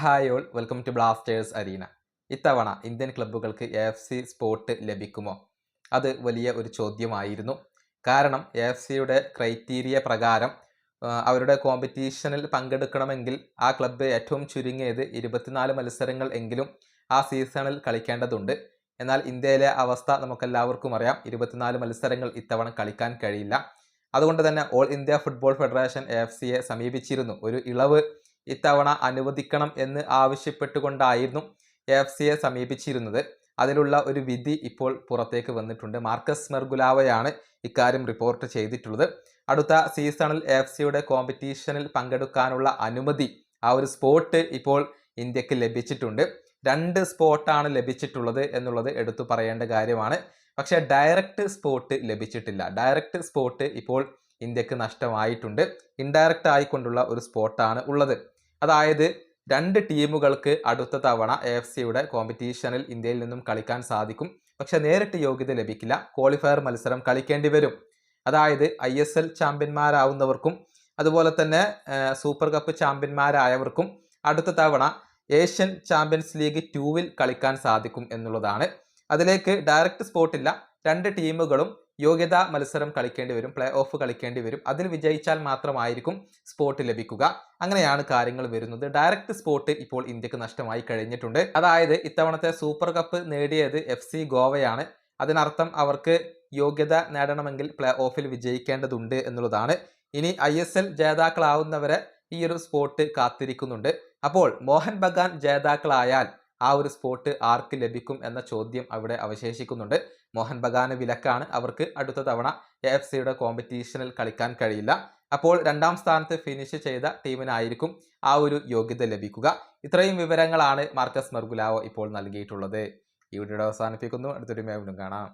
Hi all welcome to Blasters arena. ഇത്തവണ Indian ക്ലബ്ബുകൾക്ക് F C spot ലഭിക്കുമോ? അത് വലിയ ഒരു ചോദ്യമായിരുന്നു. കാരണം എഫ് സിയുടെ ക്രൈറ്റീരിയ പ്രകാരം അവരുടെ കോമ്പറ്റീഷനിൽ പങ്കെടുക്കണമെങ്കിൽ ആ ക്ലബ്ബ് ഏറ്റവും ചുരുങ്ങിയത് ഇരുപത്തിനാല് മത്സരങ്ങൾ എങ്കിലും ആ സീസണിൽ കളിക്കേണ്ടതുണ്ട്. എന്നാൽ ഇന്ത്യയിലെ അവസ്ഥ നമുക്കെല്ലാവർക്കും അറിയാം. ഇരുപത്തിനാല് മത്സരങ്ങൾ ഇത്തവണ കളിക്കാൻ കഴിയില്ല. അതുകൊണ്ട് തന്നെ all India football federation F സിയെ സമീപിച്ചിരുന്നു. ഒരു ഇളവ് ഇത്തവണ അനുവദിക്കണം എന്ന് ആവശ്യപ്പെട്ടുകൊണ്ടായിരുന്നു എഫ് സിയെ സമീപിച്ചിരുന്നത്. അതിലുള്ള ഒരു വിധി ഇപ്പോൾ പുറത്തേക്ക് വന്നിട്ടുണ്ട്. മാർക്കസ് മെർഗുലാവയാണ് ഇക്കാര്യം റിപ്പോർട്ട് ചെയ്തിട്ടുള്ളത്. അടുത്ത സീസണിൽ എഫ് സിയുടെ കോമ്പറ്റീഷനിൽ പങ്കെടുക്കാനുള്ള അനുമതി ആ ഒരു സ്പോട്ട് ഇപ്പോൾ ഇന്ത്യയ്ക്ക് ലഭിച്ചിട്ടുണ്ട്. രണ്ട് സ്പോട്ടാണ് ലഭിച്ചിട്ടുള്ളത് എന്നുള്ളത് എടുത്തു പറയേണ്ട കാര്യമാണ്. പക്ഷേ ഡയറക്റ്റ് സ്പോട്ട് ലഭിച്ചിട്ടില്ല. ഡയറക്റ്റ് സ്പോട്ട് ഇപ്പോൾ ഇന്ത്യയ്ക്ക് നഷ്ടമായിട്ടുണ്ട്. ഇൻഡയറക്റ്റ് ആയിക്കൊണ്ടുള്ള ഒരു സ്പോട്ടാണ് ഉള്ളത്. അതായത് രണ്ട് ടീമുകൾക്ക് അടുത്ത തവണ എ എഫ് സിയുടെ കോമ്പറ്റീഷനിൽ ഇന്ത്യയിൽ നിന്നും കളിക്കാൻ സാധിക്കും. പക്ഷെ നേരിട്ട് യോഗ്യത ലഭിക്കില്ല. ക്വാളിഫയർ മത്സരം കളിക്കേണ്ടി വരും. അതായത് ഐ എസ് എൽ ചാമ്പ്യന്മാരാവുന്നവർക്കും അതുപോലെ തന്നെ സൂപ്പർ കപ്പ് ചാമ്പ്യന്മാരായവർക്കും അടുത്ത തവണ ഏഷ്യൻ ചാമ്പ്യൻസ് ലീഗ് ടൂവിൽ കളിക്കാൻ സാധിക്കും എന്നുള്ളതാണ്. അതിലേക്ക് ഡയറക്റ്റ് സ്പോട്ടില്ല രണ്ട് ടീമുകളും യോഗ്യതാ മത്സരം കളിക്കേണ്ടി വരും പ്ലേ ഓഫ് കളിക്കേണ്ടി വരും. അതിൽ വിജയിച്ചാൽ മാത്രമായിരിക്കും സ്പോട്ട് ലഭിക്കുക. അങ്ങനെയാണ് കാര്യങ്ങൾ വരുന്നത്. ഡയറക്റ്റ് സ്പോട്ട് ഇപ്പോൾ ഇന്ത്യയ്ക്ക് നഷ്ടമായി കഴിഞ്ഞിട്ടുണ്ട്. അതായത് ഇത്തവണത്തെ സൂപ്പർ കപ്പ് നേടിയത് എഫ് സി ഗോവയാണ്. അതിനർത്ഥം അവർക്ക് യോഗ്യത നേടണമെങ്കിൽ പ്ലേ ഓഫിൽ വിജയിക്കേണ്ടതുണ്ട് എന്നുള്ളതാണ്. ഇനി ഐ എസ് എൽ ജേതാക്കളാവുന്നവരെ ഈ ഒരു സ്പോട്ട് കാത്തിരിക്കുന്നുണ്ട്. അപ്പോൾ മോഹൻ ബഗാൻ ജേതാക്കളായാൽ ആ ഒരു സ്പോട്ട് ആർക്ക് ലഭിക്കും എന്ന ചോദ്യം അവിടെ അവശേഷിക്കുന്നുണ്ട്. മോഹൻ ബഗാന് വിലക്കാണ് അവർക്ക് അടുത്ത തവണ എ എഫ് സിയുടെ കോമ്പറ്റീഷനിൽ കളിക്കാൻ കഴിയില്ല. അപ്പോൾ രണ്ടാം സ്ഥാനത്ത് ഫിനിഷ് ചെയ്ത ടീമിനായിരിക്കും ആ ഒരു യോഗ്യത ലഭിക്കുക. ഇത്രയും വിവരങ്ങളാണ് മാർക്കസ് മെർഗുലാവോ ഇപ്പോൾ നൽകിയിട്ടുള്ളത്. ഈ വീഡിയോ അവസാനിപ്പിക്കുന്നു. അടുത്തൊരു വീണ്ടും കാണാം.